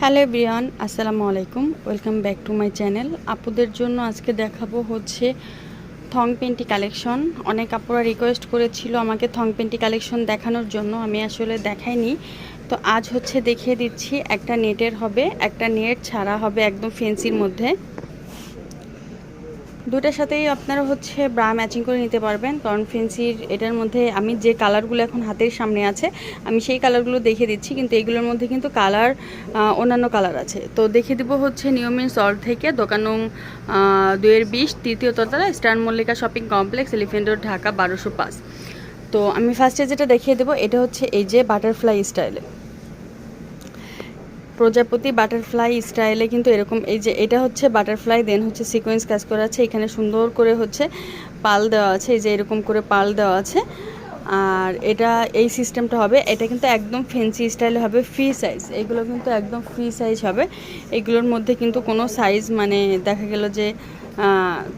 Hello বিয়ান আসসালামু আলাইকুম। Welcome back to my channel. আপুদের জন্য আজকে দেখাবো হচ্ছে থং পেন্টি কালেকশন। অনেক আপুরা রিকোয়েস্ট করেছিল আমাকে থং পেন্টি কালেকশন দেখানোর জন্য, আমি আসলে দেখাইনি। তো আজ হচ্ছে দেখিয়ে দিচ্ছি, একটা নেটের হবে, একটা নেট ছাড়া হবে একদম ফেন্সির মধ্যে। দুটার সাথেই আপনারা হচ্ছে ব্রা ম্যাচিং করে নিতে পারবেন। কারণ ফেন্সির এটার মধ্যে আমি যে কালারগুলো এখন হাতের সামনে আছে, আমি সেই কালারগুলো দেখিয়ে দিচ্ছি। কিন্তু এগুলোর মধ্যে কিন্তু কালার অন্যান্য কালার আছে। তো দেখিয়ে দিব হচ্ছে নিয়মিন সল থেকে দোকান দুয়ের বিশ, তৃতীয় তলা star Mallika shopping complex elephant road Dhaka, বারোশো পাঁচ। তো আমি ফার্স্টে যেটা দেখিয়ে দেবো, এটা হচ্ছে এই যে বাটারফ্লাই স্টাইলে প্রজাপতি বাটারফ্লাই স্টাইলে কিন্তু এরকম, এই যে এটা হচ্ছে বাটারফ্লাই দেন হচ্ছে সিকোয়েন্স কাজ করা আছে। এখানে সুন্দর করে হচ্ছে পাল দেওয়া আছে, এই যে এরকম করে পাল দেওয়া আছে। আর এটা, এই সিস্টেমটা হবে, এটা কিন্তু একদম ফেন্সি স্টাইলে হবে ফ্রি সাইজ এগুলো কিন্তু একদম ফ্রি সাইজ হবে। এগুলোর মধ্যে কিন্তু কোনো সাইজ মানে দেখা গেল যে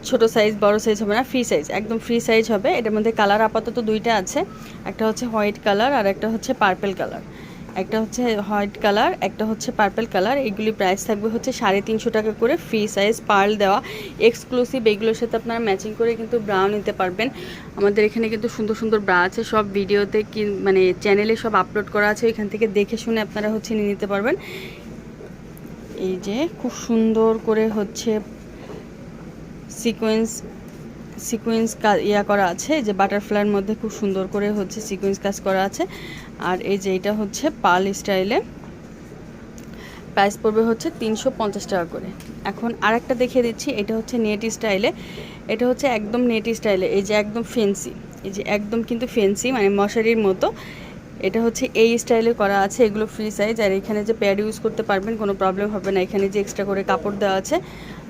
ছোট সাইজ বড় সাইজ হবে না ফ্রি সাইজ একদম ফ্রি সাইজ হবে। এটার মধ্যে কালার আপাতত দুইটা আছে। একটা হচ্ছে হোয়াইট কালার আর একটা হচ্ছে পার্পেল কালার একটা হচ্ছে হোয়াইট কালার, একটা হচ্ছে পার্পেল কালার। এগুলি প্রাইস থাকবে হচ্ছে সাড়ে তিনশো টাকা করে ফ্রি সাইজ পার্ল দেওয়া। এক্সক্লুসিভ এগুলোর সাথে আপনারা ম্যাচিং করে কিন্তু ব্রা নিতে পারবেন। আমাদের এখানে কিন্তু সুন্দর সুন্দর ব্রা আছে, সব ভিডিওতে কি মানে চ্যানেলে সব আপলোড করা আছে। এখান থেকে দেখে শুনে আপনারা হচ্ছে নিয়ে নিতে পারবেন। এই যে খুব সুন্দর করে হচ্ছে সিকোয়েন্স সিকোয়েন্স ইয়া করা আছে যে বাটারফ্লাইয়ের মধ্যে খুব সুন্দর করে হচ্ছে সিকোয়েন্স কাজ করা আছে। আর এই যে এটা হচ্ছে পাল স্টাইলে প্রাইস পড়বে হচ্ছে তিনশো পঞ্চাশ টাকা করে। এখন আরেকটা দেখিয়ে দিচ্ছি, এটা হচ্ছে নেট স্টাইলে এটা হচ্ছে একদম নেট স্টাইলে এই যে একদম ফেন্সি এই যে একদম কিন্তু ফেন্সি মানে মশারির মতো। এটা হচ্ছে এই স্টাইলে করা আছে, এগুলো ফ্রি সাইজ আর এখানে যে প্যাড ইউজ করতে পারবেন, কোনো প্রবলেম হবে না। এখানে যে এক্সট্রা করে কাপড় দেওয়া আছে।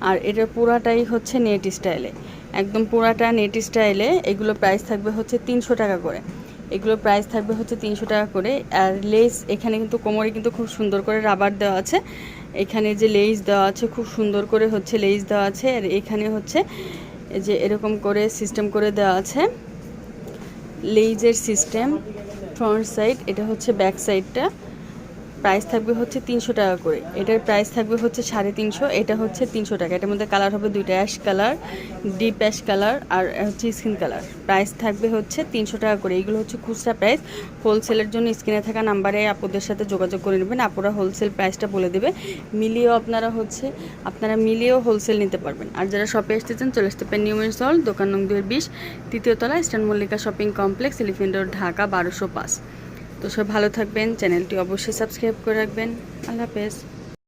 আর এটা পুরাটাই হচ্ছে নেট স্টাইলে একদম পুরাটা নেট স্টাইলে এগুলো প্রাইস থাকবে হচ্ছে তিনশো টাকা করে। এগুলো প্রাইস থাকবে হচ্ছে তিনশো টাকা করে। আর লেস এখানে কিন্তু কোমরে কিন্তু খুব সুন্দর করে রাবার দেওয়া আছে। এখানে যে লেস দেওয়া আছে খুব সুন্দর করে হচ্ছে লেস দেওয়া আছে। আর এখানে হচ্ছে যে এরকম করে সিস্টেম করে দেওয়া আছে। লেইজের সিস্টেম ফ্রন্ট সাইড এটা হচ্ছে ব্যাক সাইডটা প্রাইস থাকবে হচ্ছে তিনশো টাকা করে। এটার প্রাইস থাকবে হচ্ছে সাড়ে তিনশো, এটা হচ্ছে তিনশো টাকা। এটার মধ্যে কালার হবে দুইটা ash colour deep ash colour আর হচ্ছে স্কিন কালার প্রাইস থাকবে হচ্ছে তিনশো টাকা করে। এগুলো হচ্ছে খুচরা প্রাইস হোলসেলের জন্য স্ক্রিনে থাকা নাম্বারে আপুদের সাথে যোগাযোগ করে নেবেন। আপুরা হোলসেল প্রাইসটা বলে দেবে। মিলিয়েও আপনারা হচ্ছে, আপনারা মিলিয়েও হোলসেল নিতে পারবেন। আর যারা শপে আসতে চান চলে আসতে পারেন নিউমেন্স হল দোকান নং দুয়ের বিশ, তৃতীয় তলা eastern Mallika shopping complex elephant road Dhaka বারোশো পাঁচ। তো সব ভালো থাকবেন চ্যানেলটি অবশ্যই সাবস্ক্রাইব করে রাখবেন। আল্লাহ হাফেজ।